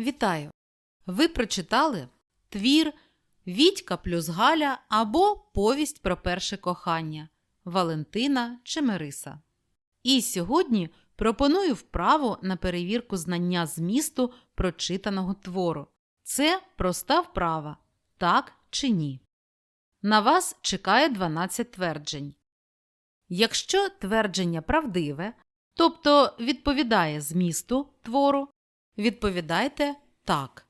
Вітаю! Ви прочитали твір Вітька плюс Галя або Повість про перше кохання Валентина Чемериса. І сьогодні пропоную вправу на перевірку знання змісту прочитаного твору. Це проста вправа, так чи ні. На вас чекає 12 тверджень. Якщо твердження правдиве, тобто відповідає змісту твору, відповідайте так.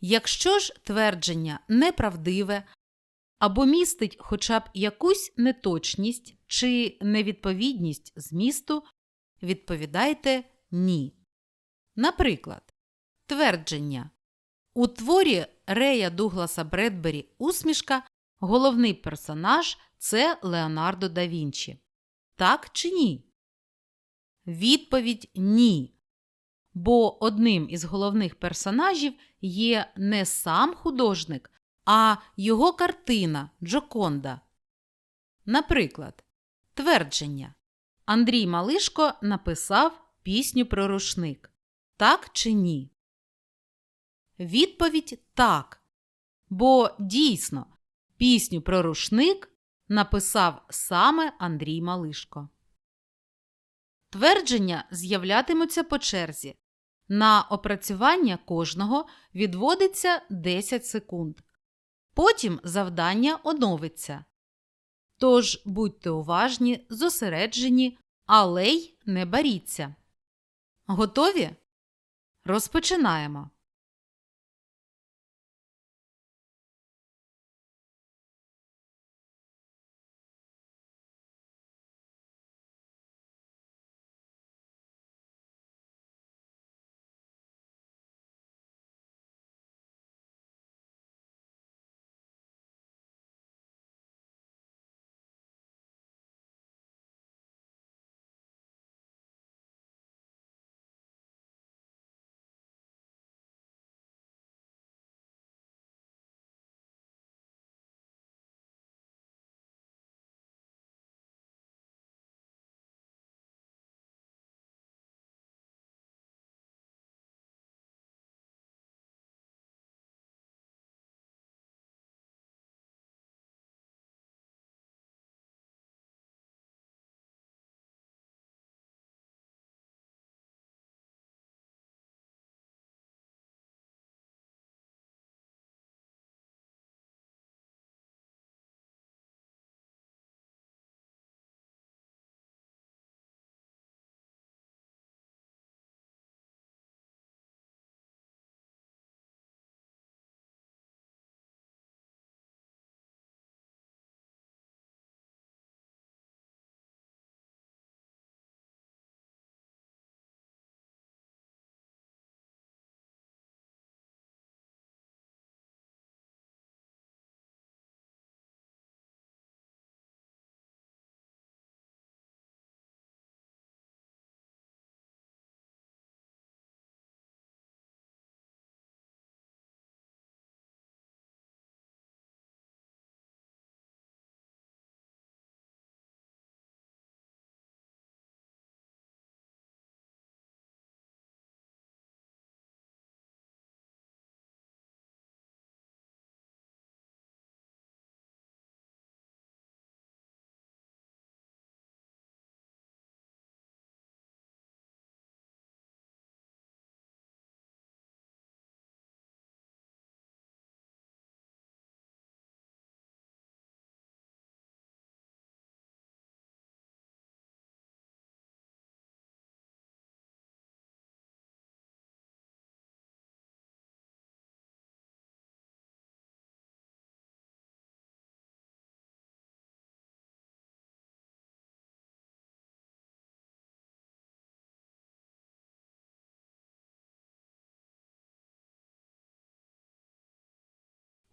Якщо ж твердження неправдиве або містить хоча б якусь неточність чи невідповідність змісту, відповідайте ні. Наприклад, твердження у творі Рея Дугласа Бредбері Усмішка головний персонаж це Леонардо да Вінчі. Так чи ні? Відповідь ні. Бо одним із головних персонажів є не сам художник, а його картина Джоконда. Наприклад, твердження Андрій Малишко написав пісню про рушник. Так чи ні? Відповідь так. Бо дійсно пісню про рушник написав саме Андрій Малишко. Твердження з'являтимуться по черзі. На опрацювання кожного відводиться 10 секунд. Потім завдання оновиться. Тож будьте уважні, зосереджені, але й не баріться. Готові? Розпочинаємо.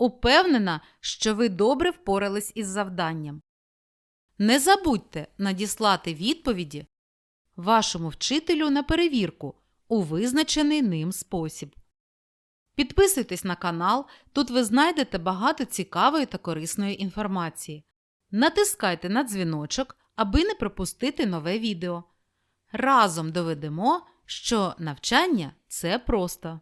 Упевнена, що ви добре впорались із завданням. Не забудьте надіслати відповіді вашому вчителю на перевірку у визначений ним спосіб. Підписуйтесь на канал, тут ви знайдете багато цікавої та корисної інформації. Натискайте на дзвіночок, аби не пропустити нове відео. Разом доведемо, що навчання це просто.